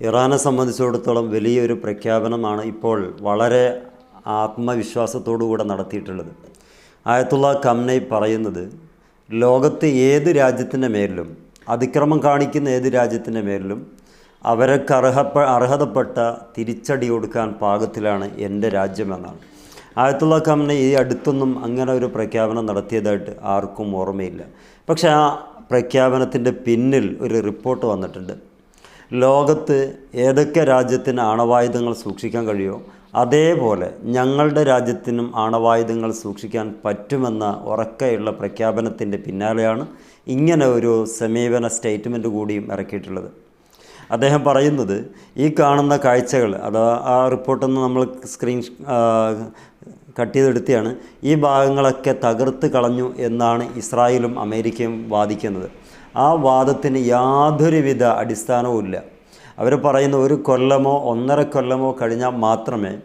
ഇറാനെ സംബന്ധിച്ചിടത്തോളം വലിയൊരു പ്രഖ്യാപനമാണ് ഇപ്പോൾ വളരെ ആത്മവിശ്വാസത്തോടുകൂടെ നടത്തിയിട്ടുള്ളത്. ആയത്തുള്ള കംനൈ പറയുന്നത് ലോകത്തെ ഏത് രാജ്യത്തിന്റെ മേലിലും അതിക്രമം കാണിക്കുന്ന ഏത് രാജ്യത്തിന്റെ മേലിലും അവരൊക്കെ അർഹപ്പ അർഹതപ്പെട്ട തിരിച്ചടി കൊടുക്കാൻ പാകത്തിലാണ് എന്റെ രാജ്യമെന്നാണ്. ആയത്തുള്ള കമ്മനെ ഈ അടുത്തൊന്നും അങ്ങനെ ഒരു പ്രഖ്യാപനം നടത്തിയതായിട്ട് ആർക്കും ഓർമ്മയില്ല. പക്ഷേ ആ പ്രഖ്യാപനത്തിന്റെ പിന്നിൽ ഒരു റിപ്പോർട്ട് വന്നിട്ടുണ്ട്. ലോകത്ത് ഏതൊക്കെ രാജ്യത്തിന് ആണവായുധങ്ങൾ സൂക്ഷിക്കാൻ കഴിയുമോ അതേപോലെ ഞങ്ങളുടെ രാജ്യത്തിനും ആണവായുധങ്ങൾ സൂക്ഷിക്കാൻ പറ്റുമെന്ന ഉറക്കയുള്ള പ്രഖ്യാപനത്തിന്റെ പിന്നാലെയാണ് ഇങ്ങനെ ഒരു സമീപന സ്റ്റേറ്റ്മെന്റ് കൂടിയും ഇറക്കിയിട്ടുള്ളത്. അദ്ദേഹം പറയുന്നത് ഈ കാണുന്ന കാഴ്ചകൾ അത് ആ റിപ്പോർട്ടൊന്ന് നമ്മൾ സ്ക്രീൻ കട്ട് ചെയ്തെടുത്തിയാണ് ഈ ഭാഗങ്ങളൊക്കെ തകർത്ത് കളഞ്ഞു എന്നാണ് ഇസ്രായേലും അമേരിക്കയും വാദിക്കുന്നത്. ആ വാദത്തിന് യാതൊരുവിധ അടിസ്ഥാനവും ഇല്ല. അവർ പറയുന്ന ഒരു കൊല്ലമോ ഒന്നര കൊല്ലമോ കഴിഞ്ഞാൽ മാത്രമേ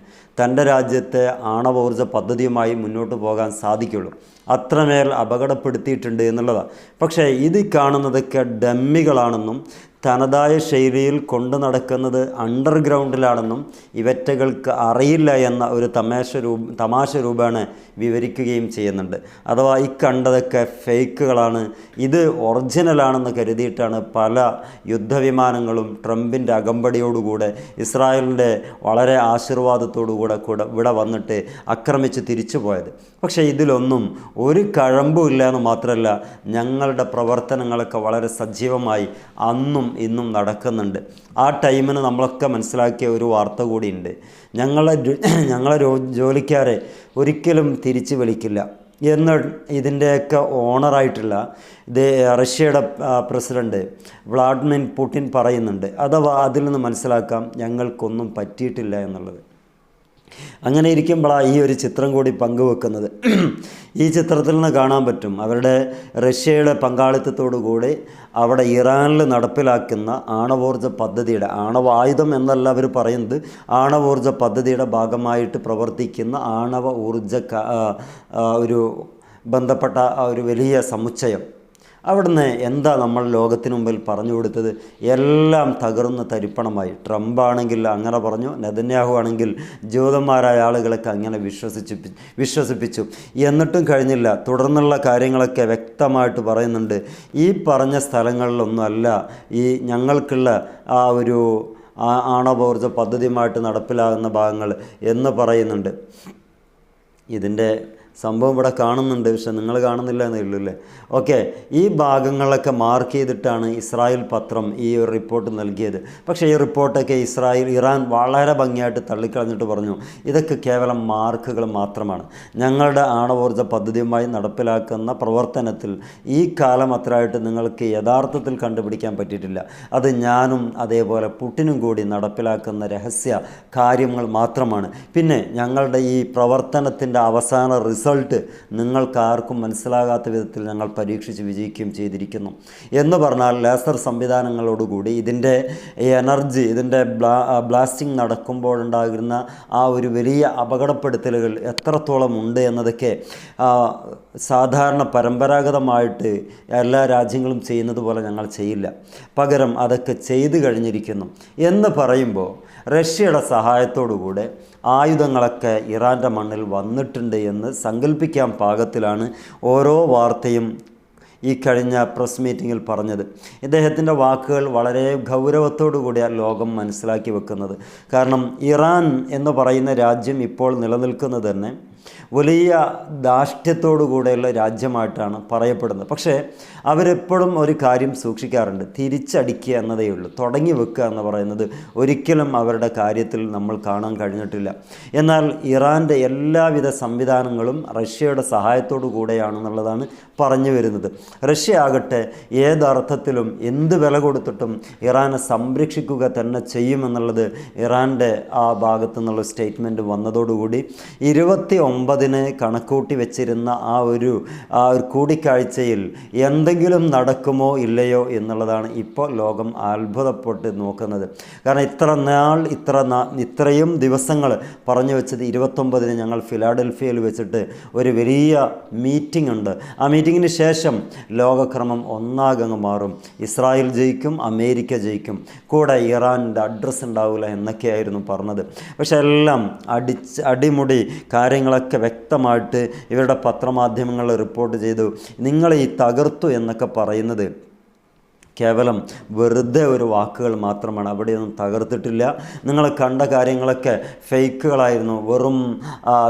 തന്റെ രാജ്യത്തെ ആണവോർജ പദ്ധതിയുമായി മുന്നോട്ട് പോകാൻ സാധിക്കുള്ളൂ. അത്രമേൽ അപകടപ്പെടുത്തിയിട്ടുണ്ട് എന്നുള്ളതാണ്. പക്ഷേ ഇത് കാണുന്നതൊക്കെ ഡമ്മികളാണെന്നും തനതായ ശൈലിയിൽ കൊണ്ടു നടക്കുന്നത് അണ്ടർഗ്രൗണ്ടിലാണെന്നും ഇവറ്റകൾക്ക് അറിയില്ല എന്ന ഒരു തമാശ രൂപ തമാശ രൂപമാണ് വിവരിക്കുകയും ചെയ്യുന്നുണ്ട്. അഥവാ ഈ കണ്ടതൊക്കെ ഫേക്കുകളാണ്. ഇത് ഒറിജിനലാണെന്ന് കരുതിയിട്ടാണ് പല യുദ്ധവിമാനങ്ങളും ട്രംപിന്റെ അകമ്പടിയോടുകൂടെ ഇസ്രായേലിന്റെ വളരെ ആശീർവാദത്തോടുകൂടെ കൂടെ ഇവിടെ വന്നിട്ട് ആക്രമിച്ച് തിരിച്ചു പോയത്. പക്ഷേ ഇതിലൊന്നും ഒരു കഴമ്പും ഇല്ല എന്ന് മാത്രമല്ല ഞങ്ങളുടെ പ്രവർത്തനങ്ങളൊക്കെ വളരെ സജീവമായി അന്നും ഇന്നും നടക്കുന്നുണ്ട്. ആ ടൈമിന് നമ്മളൊക്കെ മനസ്സിലാക്കിയ ഒരു വാർത്ത കൂടിയുണ്ട്. ഞങ്ങളെ ഞങ്ങളെ ജോലിക്കാരെ ഒരിക്കലും തിരിച്ചു വിളിക്കില്ല. എന്ന് ഇതിന്റെയൊക്കെ ഓണറായിട്ടുള്ള ഇത് റഷ്യയുടെ പ്രസിഡന്റ് വ്ളാഡിമിർ പുടിൻ പറയുന്നുണ്ട്. അഥവാ അതിൽ നിന്ന് മനസ്സിലാക്കാം ഞങ്ങൾക്കൊന്നും പറ്റിയിട്ടില്ല എന്നുള്ളത്. അങ്ങനെ ഇരിക്കുമ്പോഴാണ് ഈ ഒരു ചിത്രം കൂടി പങ്കുവെക്കുന്നത്. ഈ ചിത്രത്തിൽ നിന്ന് കാണാൻ പറ്റും. അവരുടെ റഷ്യയുടെ പങ്കാളിത്തത്തോടുകൂടി അവിടെ ഇറാനിൽ നടപ്പിലാക്കുന്ന ആണവോർജ പദ്ധതിയുടെ ആണവ ആയുധം എന്നല്ല അവർ പറയുന്നത് ആണവോർജ പദ്ധതിയുടെ ഭാഗമായിട്ട് പ്രവർത്തിക്കുന്ന ആണവ ഊർജ ഒരു ബന്ധപ്പെട്ട ഒരു വലിയ സമുച്ചയം. അവിടുന്ന് എന്താ നമ്മൾ ലോകത്തിന് മുമ്പിൽ പറഞ്ഞു കൊടുത്തത്? എല്ലാം തകർന്ന് തരിപ്പണമായി. ട്രംപ് ആണെങ്കിൽ അങ്ങനെ പറഞ്ഞു നെതന്യാഹു ആണെങ്കിൽ ജൂതന്മാരായ ആളുകളൊക്കെ അങ്ങനെ വിശ്വസിച്ചു വിശ്വസിപ്പിച്ചു. എന്നിട്ടും കഴിഞ്ഞില്ല. തുടർന്നുള്ള കാര്യങ്ങളൊക്കെ വ്യക്തമായിട്ട് പറയുന്നുണ്ട്. ഈ പറഞ്ഞ സ്ഥലങ്ങളിലൊന്നുമല്ല ഈ ഞങ്ങൾക്കുള്ള ആ ഒരു ആണവോർജ പദ്ധതിയുമായിട്ട് നടപ്പിലാകുന്ന ഭാഗങ്ങൾ എന്ന് പറയുന്നുണ്ട്. ഇതിന്റെ സംഭവം ഇവിടെ കാണുന്നുണ്ട് പക്ഷെ നിങ്ങൾ കാണുന്നില്ല എന്നേ ഉള്ളൂ അല്ലേ? ഓക്കെ ഈ ഭാഗങ്ങളൊക്കെ മാർക്ക് ചെയ്തിട്ടാണ് ഇസ്രായേൽ പത്രം ഈ ഒരു റിപ്പോർട്ട് നൽകിയത്. പക്ഷേ ഈ റിപ്പോർട്ടൊക്കെ ഇസ്രായേൽ ഇറാൻ വളരെ ഭംഗിയായിട്ട് തള്ളിക്കളഞ്ഞിട്ട് പറഞ്ഞു ഇതൊക്കെ കേവലം മാർക്കുകൾ മാത്രമാണ്. ഞങ്ങളുടെ ആണവോർജ പദ്ധതിയുമായി നടപ്പിലാക്കുന്ന പ്രവർത്തനത്തിൽ ഈ കാലം അത്രയായിട്ട് നിങ്ങൾക്ക് യഥാർത്ഥത്തിൽ കണ്ടുപിടിക്കാൻ പറ്റിയിട്ടില്ല. അത് ഞാനും അതേപോലെ പുട്ടിനും കൂടി നടപ്പിലാക്കുന്ന രഹസ്യ കാര്യങ്ങൾ മാത്രമാണ്. പിന്നെ ഞങ്ങളുടെ ഈ പ്രവർത്തനത്തിന്റെ അവസാന റിസൾട്ട് നിങ്ങൾക്ക് ആർക്കും മനസ്സിലാകാത്ത വിധത്തിൽ ഞങ്ങൾ പരീക്ഷിച്ച് വിജയിക്കുകയും ചെയ്തിരിക്കുന്നു. എന്ന് പറഞ്ഞാൽ ലേസർ സംവിധാനങ്ങളോടുകൂടി ഇതിന്റെ എനർജി ഇതിന്റെ ബ്ലാ ബ്ലാസ്റ്റിംഗ് നടക്കുമ്പോഴുണ്ടാകുന്ന ആ ഒരു വലിയ അപകടപ്പെടുത്തലുകൾ എത്രത്തോളം ഉണ്ട് എന്നതൊക്കെ സാധാരണ പരമ്പരാഗതമായിട്ട് എല്ലാ രാജ്യങ്ങളും ചെയ്യുന്നത് പോലെ ഞങ്ങൾ ചെയ്യില്ല. പകരം അതൊക്കെ ചെയ്തു കഴിഞ്ഞിരിക്കുന്നു. എന്ന് പറയുമ്പോൾ റഷ്യയുടെ സഹായത്തോടുകൂടെ ആയുധങ്ങളൊക്കെ ഇറാന്റെ മണ്ണിൽ വന്നിട്ടുണ്ട് എന്ന് സങ്കല്പിക്കാൻ പാകത്തിലാണ് ഓരോ വാർത്തയും ഈ കഴിഞ്ഞ പ്രസ് മീറ്റിങ്ങിൽ പറഞ്ഞത്. ഇദ്ദേഹത്തിന്റെ വാക്കുകൾ വളരെ ഗൗരവത്തോടു കൂടിയാണ് ലോകം മനസ്സിലാക്കി വെക്കുന്നത്. കാരണം ഇറാൻ എന്ന് പറയുന്ന രാജ്യം ഇപ്പോൾ നിലനിൽക്കുന്നത് തന്നെ വലിയ ദാഷ്ട്യത്തോടുകൂടെയുള്ള രാജ്യമായിട്ടാണ് പറയപ്പെടുന്നത്. പക്ഷേ അവരെപ്പോഴും ഒരു കാര്യം സൂക്ഷിക്കാറുണ്ട്. തിരിച്ചടിക്കുക എന്നതേ ഉള്ളൂ. തുടങ്ങി വെക്കുക എന്ന് പറയുന്നത് ഒരിക്കലും അവരുടെ കാര്യത്തിൽ നമ്മൾ കാണാൻ കഴിഞ്ഞിട്ടില്ല. എന്നാൽ ഇറാന്റെ എല്ലാവിധ സംവിധാനങ്ങളും റഷ്യയുടെ സഹായത്തോടു കൂടെയാണെന്നുള്ളതാണ് പറഞ്ഞു വരുന്നത്. റഷ്യ ആകട്ടെ ഏതർത്ഥത്തിലും എന്ത് വില കൊടുത്തിട്ടും ഇറാനെ സംരക്ഷിക്കുക തന്നെ ചെയ്യുമെന്നുള്ളത് ഇറാന്റെ ആ ഭാഗത്തു നിന്നുള്ള സ്റ്റേറ്റ്മെന്റ് വന്നതോടുകൂടി ഇരുപത്തി ഒമ്പതിന് കണക്കൂട്ടി വെച്ചിരുന്ന ആ ഒരു ആ ഒരു കൂടിക്കാഴ്ചയിൽ എന്തെങ്കിലും നടക്കുമോ ഇല്ലയോ എന്നുള്ളതാണ് ഇപ്പോൾ ലോകം അത്ഭുതപ്പെട്ട് നോക്കുന്നത്. കാരണം ഇത്ര നാൾ ഇത്ര ഇത്രയും ദിവസങ്ങൾ പറഞ്ഞു വെച്ചത് ഇരുപത്തൊമ്പതിന് ഞങ്ങൾ ഫിലാഡൽഫിയയിൽ വെച്ചിട്ട് ഒരു വലിയ മീറ്റിംഗ് ഉണ്ട്. ആ മീറ്റിങ്ങിന് ശേഷം ലോകക്രമം ഒന്നാകങ്ങ് മാറും. ഇസ്രായേൽ ജയിക്കും അമേരിക്ക ജയിക്കും. കൂടെ ഇറാന്റെ അഡ്രസ്സ് ഉണ്ടാവില്ല എന്നൊക്കെയായിരുന്നു പറഞ്ഞത്. പക്ഷെ എല്ലാം അടിച്ച് അടിമുടി കാര്യങ്ങളൊക്കെ വ്യക്തമായിട്ട് ഇവരുടെ പത്രമാധ്യമങ്ങൾ റിപ്പോർട്ട് ചെയ്തു നിങ്ങളെ ഈ തകർത്തു എന്നൊക്കെ പറയുന്നത് കേവലം വെറുതെ ഒരു വാക്കുകൾ മാത്രമാണ്. അവിടെയൊന്നും തകർത്തിട്ടില്ല. നിങ്ങൾ കണ്ട കാര്യങ്ങളൊക്കെ ഫേക്കുകളായിരുന്നു. വെറും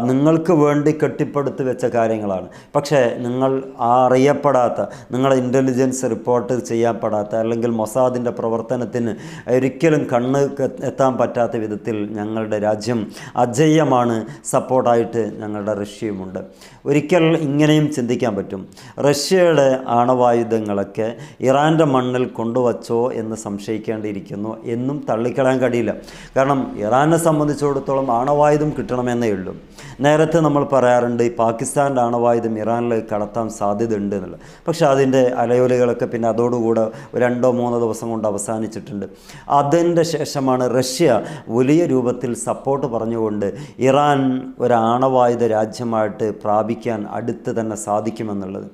നിങ്ങൾക്ക് വേണ്ടി കെട്ടിപ്പടുത്ത് വെച്ച കാര്യങ്ങളാണ്. പക്ഷേ നിങ്ങൾ അറിയപ്പെടാത്ത നിങ്ങളെ ഇന്റലിജൻസ് റിപ്പോർട്ട് ചെയ്യപ്പെടാത്ത അല്ലെങ്കിൽ മൊസാദിന്റെ പ്രവർത്തനത്തിന് ഒരിക്കലും കണ്ണ് എത്താൻ പറ്റാത്ത വിധത്തിൽ ഞങ്ങളുടെ രാജ്യം അജയ്യമാണ് സപ്പോർട്ടായിട്ട് ഞങ്ങളുടെ റഷ്യയുമുണ്ട്. ഒരിക്കൽ ഇങ്ങനെയും ചിന്തിക്കാൻ പറ്റും. റഷ്യയുടെ ആണവായുധങ്ങളൊക്കെ ഇറാന്റെ മണ്ണിൽ കൊണ്ടുവച്ചോ എന്ന് സംശയിക്കേണ്ടിയിരിക്കുന്നു. എന്നും തള്ളിക്കളയാൻ കഴിയില്ല. കാരണം ഇറാനെ സംബന്ധിച്ചിടത്തോളം ആണവായുധം കിട്ടണമെന്നേ ഉള്ളൂ. നേരത്തെ നമ്മൾ പറയാറുണ്ട് ഈ പാകിസ്ഥാന്റെ ആണവായുധം ഇറാനിലേക്ക് കടത്താൻ സാധ്യതയുണ്ട് എന്നുള്ളത്. പക്ഷേ അതിന്റെ അലയോലികളൊക്കെ പിന്നെ അതോടുകൂടെ രണ്ടോ മൂന്നോ ദിവസം കൊണ്ട് അവസാനിച്ചിട്ടുണ്ട്. അതിന്റെ ശേഷമാണ് റഷ്യ വലിയ രൂപത്തിൽ സപ്പോർട്ട് പറഞ്ഞുകൊണ്ട് ഇറാൻ ഒരു ആണവായുധ രാജ്യമായിട്ട് പ്രാപിക്കാൻ അടുത്ത് തന്നെ സാധിക്കുമെന്നുള്ളത്.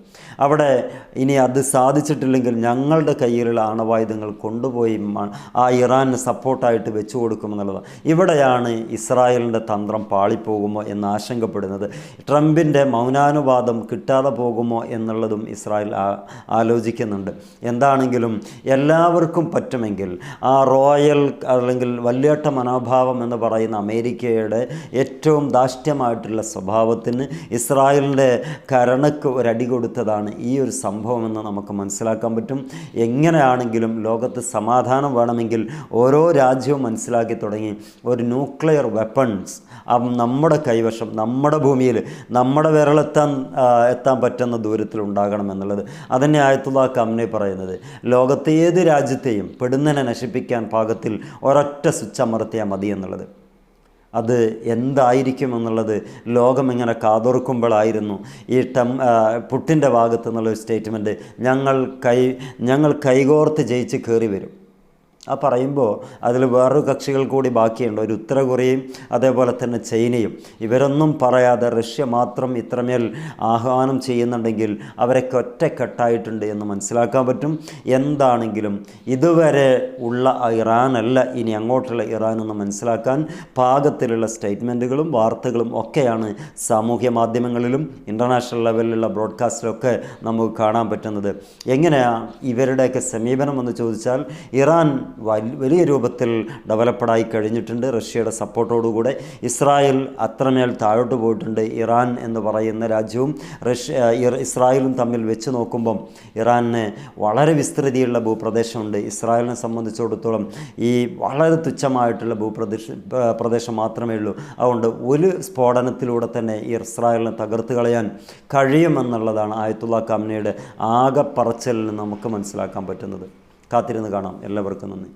അവിടെ ഇനി അത് സാധിച്ചിട്ടില്ലെങ്കിൽ ഞങ്ങളുടെ കയ്യിലുള്ള ആണവായുധങ്ങൾ കൊണ്ടുപോയി ആ ഇറാന് സപ്പോർട്ടായിട്ട് വെച്ചു കൊടുക്കുമെന്നുള്ളതാണ് ഇവിടെയാണ് ഇസ്രായേലിന്റെ തന്ത്രം പാളിപ്പോകുമോ എന്ന് ആശങ്കപ്പെടുന്നത്. ട്രംപിന്റെ മൗനാനുവാദം കിട്ടാതെ പോകുമോ എന്നുള്ളതും ഇസ്രായേൽ ആലോചിക്കുന്നുണ്ട്. എന്താണെങ്കിലും എല്ലാവർക്കും പറ്റുമെങ്കിൽ ആ റോയൽ അല്ലെങ്കിൽ വല്യേട്ട മനോഭാവം എന്ന് പറയുന്ന അമേരിക്കയുടെ ഏറ്റവും ദാഷ്ട്യമായിട്ടുള്ള സ്വഭാവത്തിന് ഇസ്രായേലിന്റെ കരണക്ക് ഒരടി കൊടുത്തതാണ് ഈ ഒരു സംഭവമെന്ന് നമുക്ക് മനസ്സിലാക്കാൻ പറ്റും. എങ്ങനെയാണെങ്കിലും ലോകത്ത് സമാധാനം വേണമെങ്കിൽ ഓരോ രാജ്യവും മനസ്സിലാക്കി തുടങ്ങി. ഒരു ന്യൂക്ലിയർ വെപ്പൺസ് നമ്മുടെ കൈവശം നമ്മുടെ ഭൂമിയിൽ നമ്മുടെ വിരലെത്താൻ എത്താൻ പറ്റുന്ന ദൂരത്തിൽ ഉണ്ടാകണം എന്നുള്ളത്. അതന്നെ ആയത്തുള്ള കമ്നെ പറയുന്നത്. ലോകത്തെ ഏത് രാജ്യത്തെയും പെടുന്നനെ നശിപ്പിക്കാൻ പാകത്തിൽ ഒരൊറ്റ സ്വിച്ച് അമർത്തിയാൽ മതി എന്നുള്ളത്. അത് എന്തായിരിക്കും എന്നുള്ളത് ലോകം ഇങ്ങനെ കാതോർക്കുമ്പോഴായിരുന്നു. ഈ ടം പുട്ടിന്റെ ഭാഗത്തു നിന്നുള്ള ഒരു സ്റ്റേറ്റ്മെന്റ് ഞങ്ങൾ കൈ ഞങ്ങൾ കൈകോർത്ത് ജയിച്ച് കയറി വരും. ആ പറയുമ്പോൾ അതിൽ വേറൊരു കക്ഷികൾ കൂടി ബാക്കിയുണ്ട്. ഒരു ഉത്തര കൊറിയയും അതേപോലെ തന്നെ ചൈനയും. ഇവരൊന്നും പറയാതെ റഷ്യ മാത്രം ഇത്രമേൽ ആഹ്വാനം ചെയ്യുന്നുണ്ടെങ്കിൽ അവരൊക്കെ ഒറ്റക്കെട്ടായിട്ടുണ്ട് എന്ന് മനസ്സിലാക്കാൻ പറ്റും. എന്താണെങ്കിലും ഇതുവരെ ഉള്ള ഇറാനല്ല ഇനി അങ്ങോട്ടുള്ള ഇറാൻ എന്ന് മനസ്സിലാക്കാൻ പാകത്തിലുള്ള സ്റ്റേറ്റ്മെന്റുകളും വാർത്തകളും ഒക്കെയാണ് സാമൂഹ്യ മാധ്യമങ്ങളിലും ഇന്റർനാഷണൽ ലെവലിലുള്ള ബ്രോഡ്കാസ്റ്റിലൊക്കെ നമുക്ക് കാണാൻ പറ്റുന്നത്. എങ്ങനെയാണ് ഇവരുടെയൊക്കെ സമീപനം എന്ന് ചോദിച്ചാൽ ഇറാൻ വലിയ രൂപത്തിൽ ഡെവലപ്ഡായി കഴിഞ്ഞിട്ടുണ്ട്. റഷ്യയുടെ സപ്പോർട്ടോടുകൂടെ ഇസ്രായേൽ അത്രമേൽ താഴോട്ട് പോയിട്ടുണ്ട്. ഇറാൻ എന്ന് പറയുന്ന രാജ്യവും റഷ്യ ഇസ്രായേലും തമ്മിൽ വെച്ച് നോക്കുമ്പം ഇറാനിന് വളരെ വിസ്തൃതിയുള്ള ഭൂപ്രദേശമുണ്ട്. ഇസ്രായേലിനെ സംബന്ധിച്ചിടത്തോളം ഈ വളരെ തുച്ഛമായിട്ടുള്ള ഭൂപ്രദേശ പ്രദേശം മാത്രമേ ഉള്ളൂ. അതുകൊണ്ട് ഒരു സ്ഫോടനത്തിലൂടെ തന്നെ ഈ ഇസ്രായേലിനെ തകർത്ത് കളയാൻ കഴിയുമെന്നുള്ളതാണ് ആയത്തുള്ള കമ്മിനിയുടെ ആകെ പറച്ചിലിന് നമുക്ക് മനസ്സിലാക്കാൻ പറ്റുന്നത്. കാത്തിരുന്ന് കാണാം. എല്ലാവർക്കും നന്ദി.